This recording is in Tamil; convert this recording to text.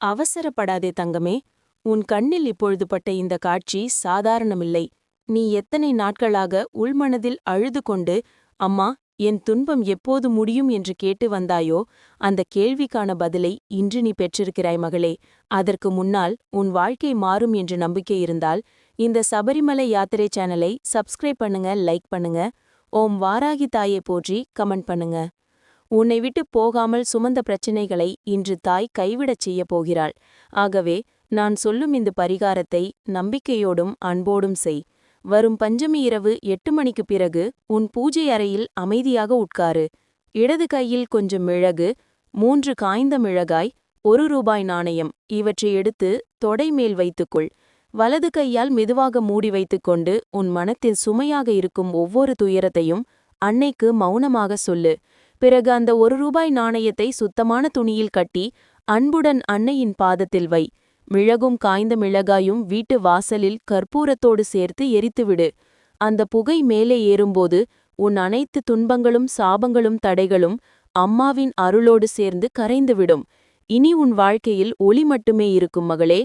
அவசரப்படாதே தங்கமே. உன் கண்ணில் இப்பொழுது பட்ட இந்த காட்சி சாதாரணமில்லை. நீ எத்தனை நாட்களாக உள்மனதில் அழுது கொண்டு அம்மா என் துன்பம் எப்போது முடியும் என்று கேட்டு வந்தாயோ? அந்த கேள்விக்கான பதிலை இன்று நீ பெற்றிருக்கிறாய் மகளே. அதற்கு முன்னால் உன் வாழ்க்கை மாறும் என்று நம்பிக்கை இருந்தால் இந்த சபரிமலை யாத்திரை சேனலை சப்ஸ்கிரைப் பண்ணுங்க லைக் பண்ணுங்க. ஓம் வாராகி தாயை போற்றி கமெண்ட் பண்ணுங்க. உன்னை விட்டு போகாமல் சுமந்த பிரச்சினைகளை இன்று தாய் கைவிடச் செய்யப் போகிறாள். ஆகவே நான் சொல்லும் இந்த பரிகாரத்தை நம்பிக்கையோடும் அன்போடும் செய். வரும் பஞ்சமி இரவு எட்டு மணிக்குப் பிறகு உன் பூஜை அறையில் அமைதியாக உட்காரு. இடது கையில் கொஞ்சம் மிளகு மூன்று காய்ந்த மிளகாய் ஒரு ரூபாய் நாணயம் இவற்றை எடுத்து தொடை மேல் வைத்துக்கொள். வலது கையால் மெதுவாக மூடி வைத்துக்கொண்டு உன் மனத்தில் சுமையாக இருக்கும் ஒவ்வொரு துயரத்தையும் அன்னைக்கு மௌனமாக சொல்லு. பிறகு அந்த ஒரு ரூபாய் நாணயத்தை சுத்தமான துணியில் கட்டி அன்புடன் அன்னையின் பாதத்தில் வை. மிளகும் காய்ந்த மிளகாயும் வீட்டு வாசலில் கற்பூரத்தோடு சேர்த்து எரித்துவிடு. அந்த புகை மேலே ஏறும்போது உன் அனைத்து துன்பங்களும் சாபங்களும் தடைகளும் அம்மாவின் அருளோடு சேர்ந்து கரைந்துவிடும். இனி உன் வாழ்க்கையில் ஒளி மட்டுமே இருக்கும் மகளே.